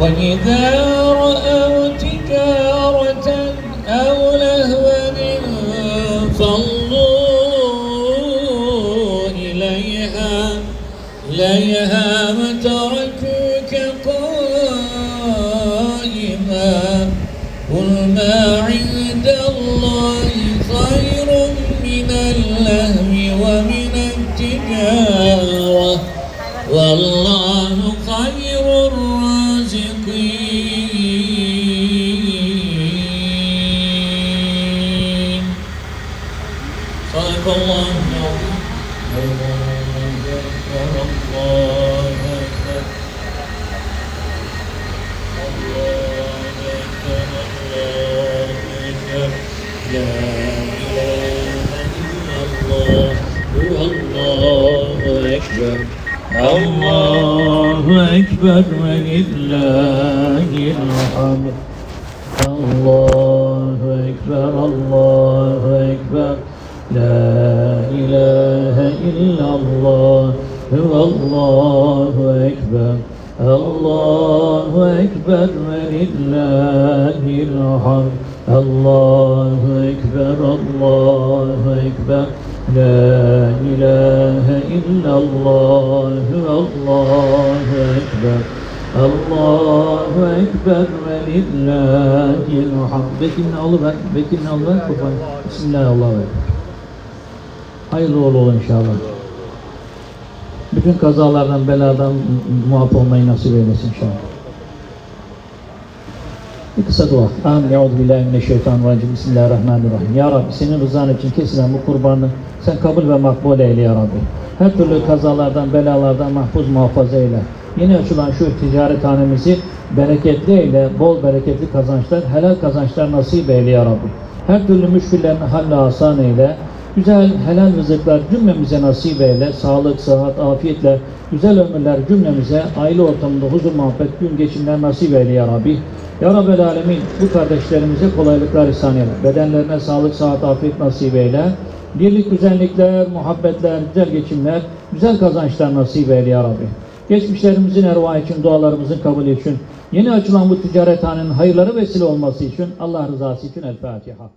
وإذا رأوا تجارة أو لهوا انفضوا إليها إليها وتركوك قائما قل ما عند الله خير من اللهو ومن التجارة والله خير صدق الله العظيم الله أكبر الله أكبر الله أكبر الله أكبر لا إله إلا الله هو الله أكبر الله أكبر ولله الحمد الله أكبر الله أكبر لا إله إلا الله هو الله أكبر الله أكبر ولله الحمد الله أكبر الله أكبر لا إله إلا الله هو الله أكبر الله Ekber ve lillahil hamd. Bekir'in oğlu ben, Bekir'in oğlu ben, kurban. Hayırlı uğurlu olun inşallah. Bütün kazalardan, beladan muaf olmayı nasip eylesin inşallah. Bir kısa dua. Amin. Euzubillahimineşşeytanirracim. Bismillahirrahmanirrahim. Ya Rabbi senin rızan için kesilen bu kurbanı sen kabul ve makbul eyle ya Rabbi. Her türlü kazalardan, belalardan mahfuz muhafaza eyle. Yeni açılan şu ticarethanemizi bereketli eyle, bol bereketli kazançlar, helal kazançlar nasip eyle ya Rabbi. Her türlü müşküllerini halle asan eyle. Güzel, helal rızıklar cümlemize nasip eyle. Sağlık, sıhhat, afiyetle güzel ömürler cümlemize aile ortamında huzur, muhabbet, gün geçimler nasip eyle ya Rabbi. Ya Rabbel Alemin bu kardeşlerimize kolaylıklar ihsan eyle. Bedenlerine sağlık, sıhhat, afiyet nasip eyle. Birlik, güzellikler, muhabbetler, güzel geçimler, güzel kazançlar nasip eyle ya Rabbi. Geçmişlerimizin ervahı için, dualarımızın kabulü için, yeni açılan bu ticarethanenin hayırları vesile olması için, Allah rızası için El Fatiha.